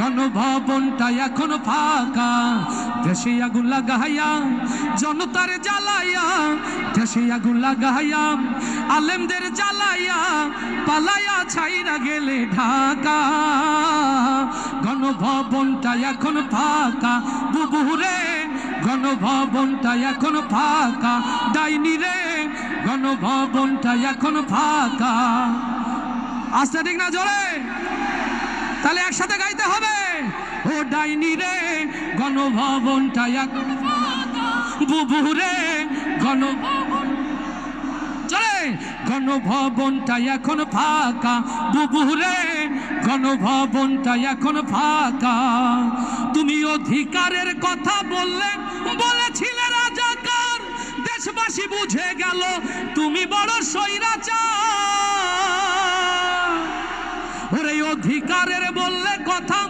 গণভবনটা এখন ফাঁকা। দেশে আগুন লাগাইয়া, জনতার জ্বালাইয়া, দেশে আগুন লাগাইয়া, আলেমদের জ্বালাইয়া, পালাইয়া ছাইরা গেলে ঢাকা। গণভবনটা এখন ফাঁকা। বুবুরে গণভবনটা এখন ফাঁকা। ডাইনি রে গণভবনটা এখন ফাঁকা। আসতে ঠিক না জোরে? তাহলে একসাথে গাইতে হবে। ও ডাইনি রে, গণভবনটা এখন বুবুরে গণভবন চলে। গণভবনটা এখন ফাঁকা। বুবুরে গণভবনটা এখন ফাঁকা। তুমি অধিকারের কথা বললে, বলেছিলে রাজাকার। দেশবাসী বুঝে গেল, তুমি বড় স্বৈরাচার। অধিকারের বললে কথা,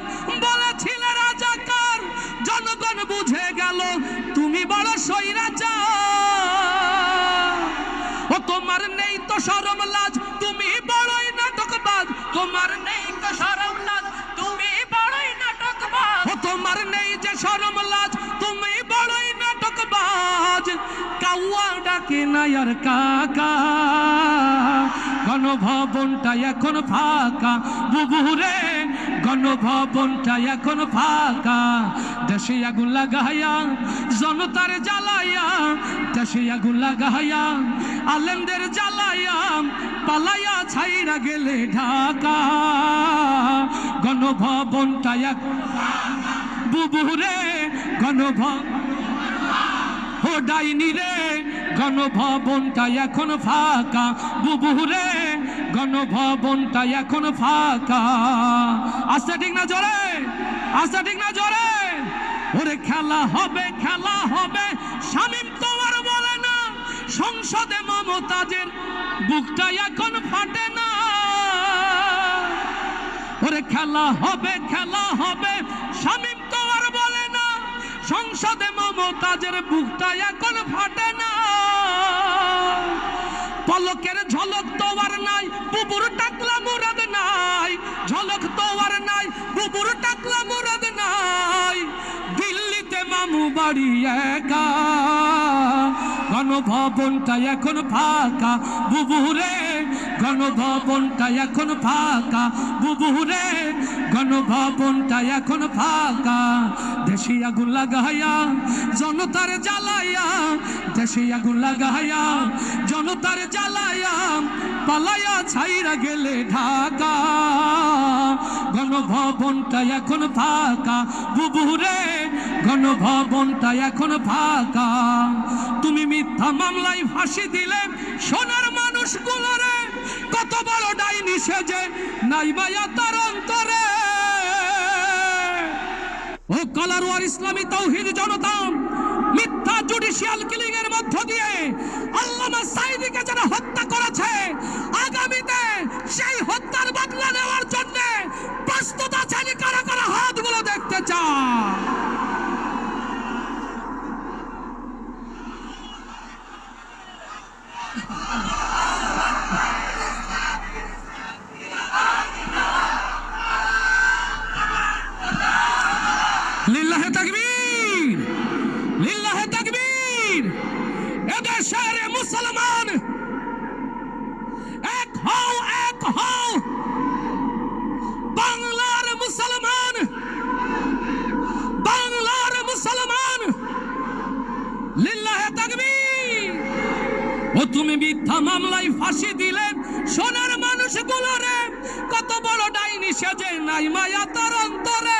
বলেছিলে রাজাকার জনগণ বুঝে গেল, তুমি বড় স্বৈরাচার। ও, তোমার নেই তো সরম লাজ, তুমি বড়ই নাটকবাজ। তোমার নেই তো সরম লাজ, তুমি বড়ই নাটকবাজ। ও, তোমার নেই যে সরম লাজ, তুমি বড়ই নাটকবাজ। কাউয়া ডাকে না আর কাকা। গণভবনটা এখন ফাঁকা। বুবুরে, গণভবনটা এখন ফাঁকা। দেশে আগুন লাগাইয়া, জনতার জ্বালাইয়া, দেশে আগুন লাগাইয়া, আলেমদের জ্বালাইয়া, পালাইয়া ছাইরা গেলে ঢাকা। গণভবনটা এখন বুবুরে গণভবন ও ডাইনি রে, গণভবনটা এখন ফাঁকা। বুবুরে গণভবনটা এখন ফাঁকা। আচ্ছা ঠিক না জোরে? আচ্ছা ঠিক না জোরে? ওরে খেলা হবে খেলা হবে। শামিম তোমার বলে না, সংসদে মমতাজের বুকটা এখন ফাটে না। ওরে খেলা হবে খেলা হবে। শামিম তোমার বলে না, সংসদে মমতাজের বুকটা এখন ফাটে না। পলকের ঝলক তোয়ার নাই বুবুর টাকলা মুরাদ নাই। ঝলক তোয়ার নাই বুবুর টাকলা মুরাদ নাই। দিল্লিতে মামু বাড়ি একা। গণভবনটা এখন ফাঁকা, বুবুরে, গণভবনটা এখন ফাঁকা, বুবুরে, গণভবনটা এখন ফাঁকা। দেশি আগুন লাগাইয়া, জনতার জ্বালাইয়া, দেশি আগুন লাগাইয়া, জনতার জ্বালাইয়া, পালাইয়া ছাইরা গেলে ঢাকা। গণভবনটা এখন ফাঁকা বুবুরে গণভবনটা এখন ফাঁকা। তুমি মিথ্যা মামলায় ফাঁসি দিলে, সোনার মানুষগুলোরে কত বড় ডাইনি সেজে, নাই মায়া তার অন্তরে। ও মিথ্যা জুডিশিয়াল মধ্য দিয়ে হত্যা করেছে, আগামীতে সেই হত্যার বদলা নেওয়ার জন্য প্রস্তুত আছেন কারা মুসলমান এক হও এক হও। বাংলার মুসলমান বাংলার মুসলমান। লিল্লাহে ও তুমি মিথ্যা মামলায় ফাঁসি দিলেন সোনার মানুষগুলোরে কত বড় ডাইনি সেজে নাই মায়া তার অন্তরে।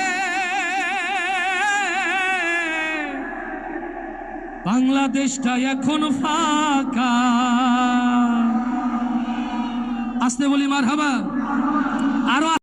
বাংলাদেশটা এখন ফাঁকা। আসতে বলি মার হাবা আরও